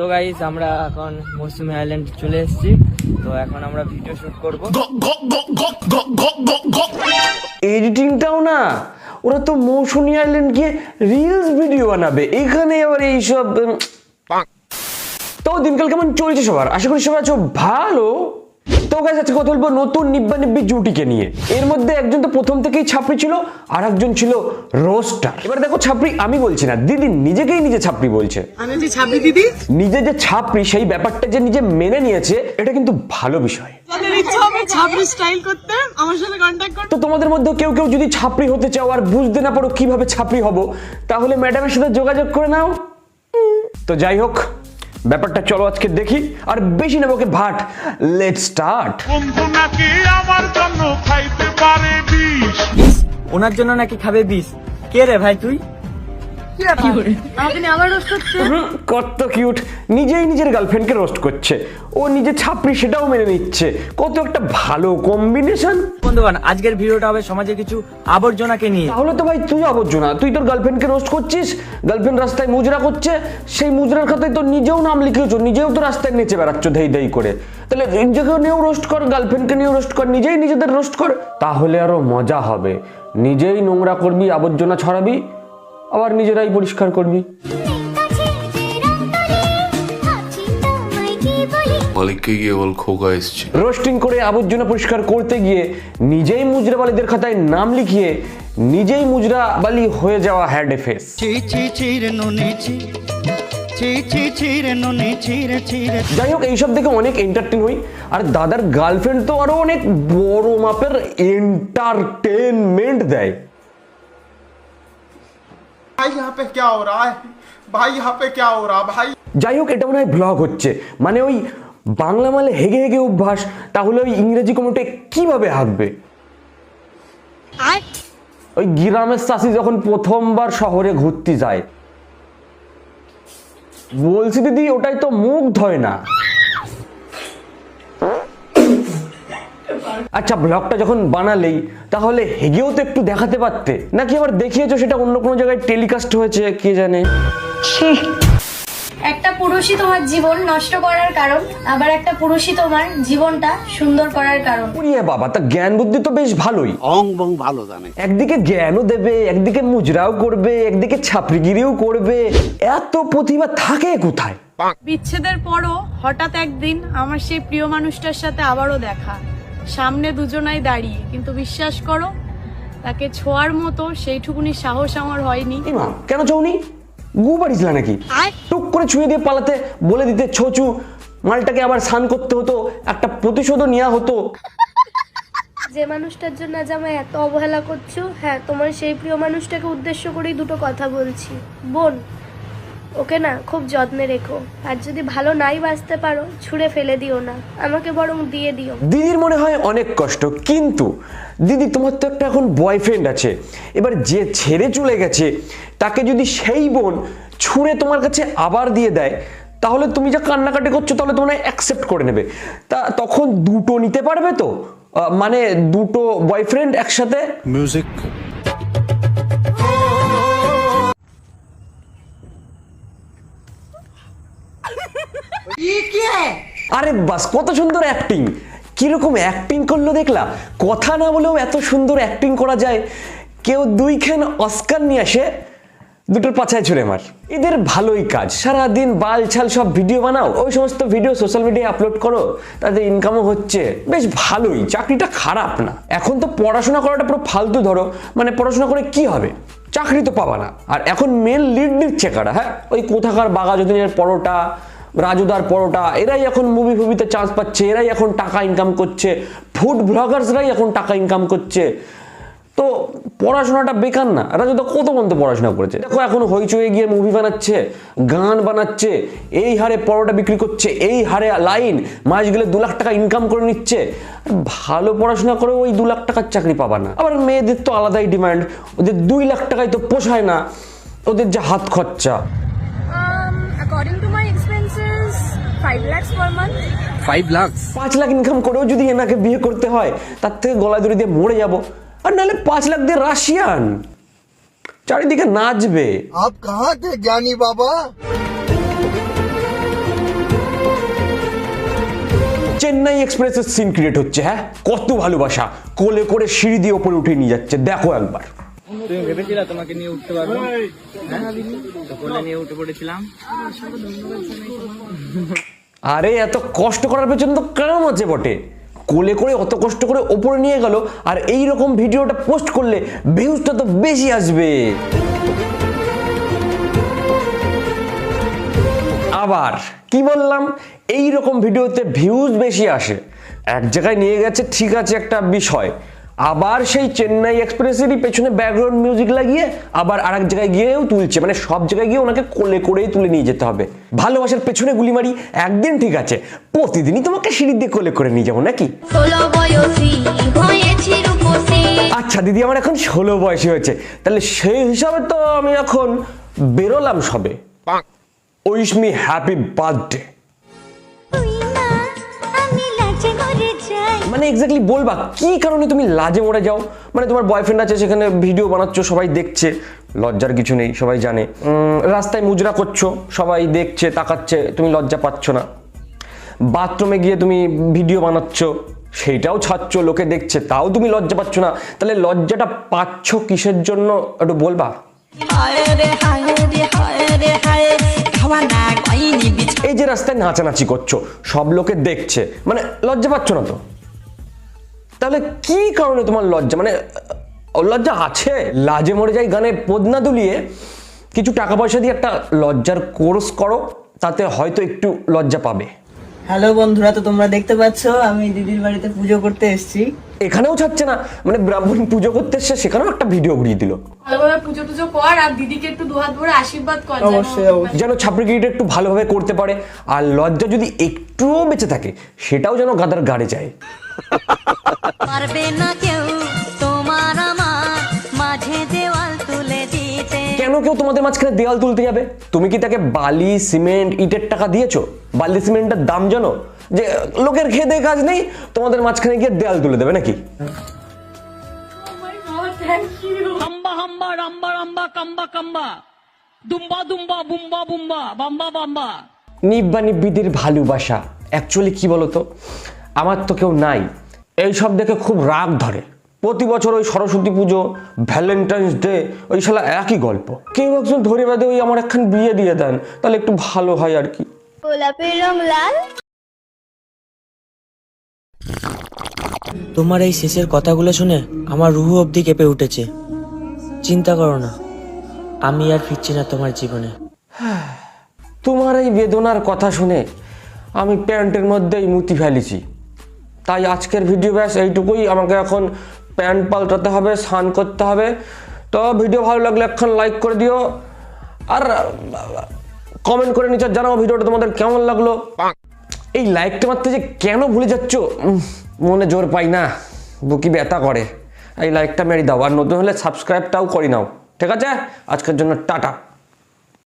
তো গাইজ আমরা এখন মৌসুমী আইল্যান্ড চলে এসেছি। তো এখন আমরা ভিডিও শুট করব। এডিটিংটাও না। ওরা তো মৌসুমী আইল্যান্ড গিয়ে রিলস ভিডিও বানাবে। এখানে আবার এইসব তো দিনকাল কেমন চলছে সবার? আশা করি সবাই আছো ভালো। তো গাছ আজকে কথা বলব নতুন নিব্বা নিব্বি জুটিকে নিয়ে। এর মধ্যে একজন তো প্রথম থেকেই ছাপড়ি ছিল আর একজন ছিল রোস্টার। এবার দেখো ছাপড়ি আমি বলছি না দিদি নিজেকেই নিজে ছাপড়ি বলছে। আমি যে ছাবি দিদি। নিজে যে ছাপড়ি সেই ব্যাপারটা যে নিজে মেনে নিয়েছে এটা কিন্তু ভালো বিষয়। স্টাইল করতে? আমার সাথে কন্ট্যাক্ট তো তোমাদের মধ্যে কেউ কেউ যদি ছাপড়ি হতে চাও আর বুঝতে না পারো কীভাবে ছাপড়ি হব তাহলে ম্যাডামের সাথে যোগাযোগ করে নাও। তো যাই হোক ব্যাপারটা চলো আজকে দেখি আর বেশি নেব ওকে ভাট। লেট স্টার্ট বন্ধু নাকি আমার জন্য খাইতে পারে বিষ? বিষ ওনার জন্য নাকি খাবে বিষ? কে রে ভাই তুই? কত কিউট নিজেই নিজের গার্লফ্রেন্ডকে রোস্ট করছে। ও নিজে ছাপড়ি সেটাও মেনে নিচ্ছে। কত একটা ভালো কম্বিনেশন বন্ধুগণ আজকের ভিডিওটা হবে সমাজে কিছু আবর্জনাকে নিয়ে। তাহলে তো ভাই তুই আবর্জনা। তুই তোর গার্লফ্রেন্ডকে রোস্ট করছিস গার্লফ্রেন্ড রাস্তায় মুজরা করছে সেই মুজরার খাতায় তো নিজেও নাম লিখেছো নিজেও তো রাস্তায় নেচে বেড়াচ্ছ ধেই ধেই করে। তাহলে নিজেকে নিয়েও রোস্ট কর গার্লফ্রেন্ডকে নিয়েও রোস্ট কর নিজেই নিজেদের রোস্ট কর তাহলে আরও মজা হবে। নিজেই নোংরা করবি আবর্জনা ছড়াবি আবার নিজেরাই পরিষ্কার করবি। মালিককে গিয়ে বল খোকা এসছে। রোস্টিং করে আবর্জনা পরিষ্কার করতে গিয়ে নিজেই মুজরা বালিদের খাতায় নাম লিখিয়ে নিজেই মুজরা বালি হয়ে যাওয়া হ্যাড ফেস। যাই হোক এইসব দেখে অনেক এন্টারটেন হই। আর দাদার গার্লফ্রেন্ড তো আরও অনেক বড় মাপের এন্টারটেনমেন্ট দেয়। भाई यहाँ पे क्या हो रहा है भाई यहाँ पे क्या हो रहा भाई যাই হোক এটা মনে হয় ব্লগ হচ্ছে মানে ওই বাংলা মালে হেগে হেগে অভ্যাস তাহলে ওই ইংরেজি কমেন্টে কিভাবে হাঁকবে ওই গ্রামের চাষি যখন প্রথমবার শহরে ঘুরতে যায় বলছি দিদি ওটাই তো মুখ ধয় না আচ্ছা ব্লগটা যখন বানালেই তাহলে হেগেও তো একটু দেখাতে পারতে। নাকি আবার দেখিয়েছো সেটা অন্য কোনো জায়গায় টেলিকাস্ট হয়েছে কে জানে? একটা পুরুষই তোমার জীবন নষ্ট করার কারণ আবার একটা পুরুষই তোমার জীবনটা সুন্দর করার কারণ। উড়িয়ে বাবা তা জ্ঞান বুদ্ধি তো বেশ ভালোই। অং বং ভালো জানে। একদিকে জ্ঞানও দেবে একদিকে মুজরাও করবে একদিকে ছাপড়িগিরিও করবে। এত প্রতিভা থাকে কোথায়? বিচ্ছেদের পরও হঠাৎ একদিন আমার সেই প্রিয় মানুষটার সাথে আবারও দেখা। সামনে দুজনাই দাঁড়িয়ে কিন্তু বিশ্বাস করো তাকে ছোঁয়ার মতো সেইটুকুনি সাহস আমার হয়নি। ইমা কেন চৌনি গু বাড়িছিলা নাকি? টুক করে ছুঁয়ে দিয়ে পালাতে বলে দিতে ছোচু মালটাকে আবার স্নান করতে হতো একটা প্রতিশোধও নেওয়া হতো। যে মানুষটার জন্য আজ আমায় এত অবহেলা করছ হ্যাঁ তোমার সেই প্রিয় মানুষটাকে উদ্দেশ্য করেই দুটো কথা বলছি। বোন ওকে না খুব যত্নে রেখো। আর যদি ভালো নাই বাঁচতে পারো ছুঁড়ে ফেলে দিও না। আমাকে বরং দিয়ে দিও। দিদির মনে হয় অনেক কষ্ট কিন্তু দিদি তোমার তো একটা এখন বয়ফ্রেন্ড আছে। এবার যে ছেড়ে চলে গেছে তাকে যদি সেই বোন ছুঁড়ে তোমার কাছে আবার দিয়ে দেয় তাহলে তুমি যা কান্নাকাটি করছ তাহলে তোমরা অ্যাকসেপ্ট করে নেবে। তা তখন দুটো নিতে পারবে তো? মানে দুটো বয়ফ্রেন্ড একসাথে? মিউজিক আরে বাস, কত সুন্দর অ্যাক্টিং কীরকম অ্যাক্টিং করল দেখলা? কথা না বলেও এত সুন্দর অ্যাক্টিং করা যায়। কেউ দুইখান অস্কার নিয়ে আসে, দুটোর পাছায় ছুড়ে মার। এদের ভালোই কাজ। সারাদিন বাল ছাল সব ভিডিও বানাও, ওই সমস্ত ভিডিও সোশ্যাল মিডিয়ায় আপলোড করো তাদের ইনকামও হচ্ছে। বেশ ভালোই, চাকরিটা খারাপ না। এখন তো পড়াশোনা করাটা পুরো ফালতু ধরো মানে পড়াশোনা করে কি হবে? চাকরি তো পাবা না। আর এখন মেন লিড দিচ্ছে কারা হ্যাঁ? ওই কোথাকার বাঘা যতীনের পরোটা রাজুদার পরোটা, এরাই এখন মুভি ফুভিতে চান্স পাচ্ছে, এরাই এখন টাকা ইনকাম করছে। ফুড ব্লগার্সরাই এখন টাকা ইনকাম করছে। তো পড়াশোনাটা বেকার না। রাজুদা কত পর্যন্ত পড়াশোনা করেছে? দেখো, এখন হইচয়ে গিয়ে মুভি বানাচ্ছে, গান বানাচ্ছে, এই হারে পরোটা বিক্রি করছে, এই হারে লাইন মাস গেলে দু লাখ টাকা ইনকাম করে নিচ্ছে। ভালো পড়াশোনা করে ওই দু লাখ টাকার চাকরি পাবা না। আবার মেয়েদের তো আলাদাই ডিমান্ড ওদের দুই লাখ টাকায় তো পোষায় না, ওদের যে হাত খরচা। পাঁচ লাখ ইনকাম করেও যদি এনাকে বিয়ে করতে হয় তার থেকে গলায় দড়ি দিয়ে মরে যাব। আর নাহলে পাঁচ লাখ দিয়ে রাশিয়ান। চারিদিকে নাচবে। আপ কাহা কে জ্ঞানী বাবা? চেন্নাই এক্সপ্রেসের সিন ক্রিয়েট হচ্ছে হ্যাঁ? কত ভালোবাসা। কোলে করে সিঁড়ি দিয়ে ওপরে উঠে নিয়ে যাচ্ছে। দেখো একবার। তুমি ভেবেছিলা তোমাকে নিয়ে উঠতে পারব? হ্যাঁ? নিয়ে উঠে পড়েছিলাম। আরে, এত কষ্ট করার পেছনে তো কারণ আছে বটে। কোলে করে অত কষ্ট করে ওপরে নিয়ে গেল, আর এই রকম ভিডিওটা পোস্ট করলে ভিউজটা তো বেশি আসবে। আবার, কি বললাম? এই রকম ভিডিওতে ভিউজ বেশি আসে। এক জায়গায় নিয়ে গেছে, ঠিক আছে, একটা বিষয়। আবার সেই চেন্নাই এক্সপ্রেসেরই পেছনে ব্যাকগ্রাউন্ড মিউজিক লাগিয়ে আবার আরেক জায়গায় গিয়েও তুলছে। মানে সব জায়গায় গিয়ে ওনাকে কোলে করেই তুলে নিয়ে যেতে হবে। ভালোবাসার পেছনে গুলি মারি একদিন ঠিক আছে। প্রতিদিনই তোমাকে সিঁড়ি দিয়ে কোলে করে নিয়ে যাব নাকি? আচ্ছা দিদি আমার এখন ষোলো বয়সী হয়েছে। তাহলে সেই হিসাবে তো আমি এখন বেরোলাম সবে। উইশ মি হ্যাপি বার্থডে মানে এক্স্যাক্টলি বলবা কি কারণে তুমি লাজে মরে যাও? মানে তোমার বয়ফ্রেন্ড আছে সেখানে ভিডিও বানাচ্ছ সবাই দেখছে লজ্জার কিছু নেই সবাই জানে। রাস্তায় মুজরা করছ সবাই দেখছে তাকাচ্ছে তুমি লজ্জা পাচ্ছ না। বাথরুমে গিয়ে তুমি ভিডিও বানাচ্ছ সেইটাও ছাড়ছো লোকে দেখছে তাও তুমি লজ্জা পাচ্ছ না। তাহলে লজ্জাটা পাচ্ছ কিসের জন্য? একটু বলবা। এই যে রাস্তায় নাচানাচি করছ সব লোকে দেখছে মানে লজ্জা পাচ্ছ না তো? তাহলে কি কারণে তোমার লজ্জা? মানে লজ্জা আছে। লাজে মরে যাই গানে পদনা দুলিয়ে কিছু টাকা পয়সা দিয়ে একটা লজ্জার কোর্স করো তাতে হয়তো একটু লজ্জা পাবে। হ্যালো বন্ধুরা তো তোমরা দেখতে পাচ্ছ আমি দিদির বাড়িতে পুজো করতে এসেছি। এখানেও ছাড়ছে না। মানে ব্রাহ্মণ পুজো করতে এসছে সেখানেও একটা ভিডিও ঘুরিয়ে দিল। ভালোভাবে পুজো টুজো কর আর দিদিকে একটু দুহাত ভরে আশীর্বাদ কর যেন। ছাপড়িগিরিটা একটু ভালোভাবে করতে পারে আর লজ্জা যদি একটুও বেঁচে থাকে সেটাও যেন গাদার গাড়ে যায়। পারবে না কেউ তোমার আমার মাঝে দেওয়াল তুলে দিতে। কেন কেউ তোমাদের মাঝখানে দেওয়াল তুলতে যাবে? তুমি কি তাকে বালি সিমেন্ট ইটের টাকা দিয়েছ? বালি সিমেন্টের দাম জানো? যে লোকের খেয়ে দেয়ে কাজ নেই তোমাদের মাঝখানে গিয়ে দেওয়াল তুলে দেবে নাকি. হাম্বা হাম্বা রাম্বা রাম্বা কাম্বা কাম্বা। দুম্বা দুম্বা বুম্বা বুম্বা বাম্বা বাম্বা। নিব্বা নিব্বিদের ভালোবাসা। অ্যাকচুয়ালি কি বলতো? আমার তো কেউ নাই। এই সব দেখে খুব রাগ ধরে। প্রতি বছর ওই সরস্বতী পুজো ভ্যালেন্টাইন্স ডে ওই শালা একই গল্প। কেউ একজন ধরে বাদে ওই আমার একখান বিয়ে দিয়ে দেন তাহলে একটু ভালো হয় আর কি। গোলাপের রং লাল। তোমার এই শেষের কথাগুলো শুনে আমার রুহু অবধি কেঁপে উঠেছে। চিন্তা করো না আমি আর ফিরছি না তোমার জীবনে। তোমার এই বেদনার কথা শুনে আমি প্যান্টের মধ্যেই মুতি ফেলেছি। তাই আজকের ভিডিও ব্যাস এইটুকুই। আমাকে এখন প্যান্ট পাল্টাতে হবে স্নান করতে হবে। তো ভিডিও ভালো লাগলে এখন লাইক করে দিও। আর কমেন্ট করে নিচ্ছ জানাও ভিডিওটা তোমাদের কেমন লাগল। এই লাইকটা মারতে যে কেন ভুলে যাচ্ছ? মনে জোর পাই না। বুকি ব্যথা করে। এই লাইকটা মেরে দাও। আর নতুন হলে সাবস্ক্রাইবটাও করি নাও। ঠিক আছে? আজকের জন্য টাটা।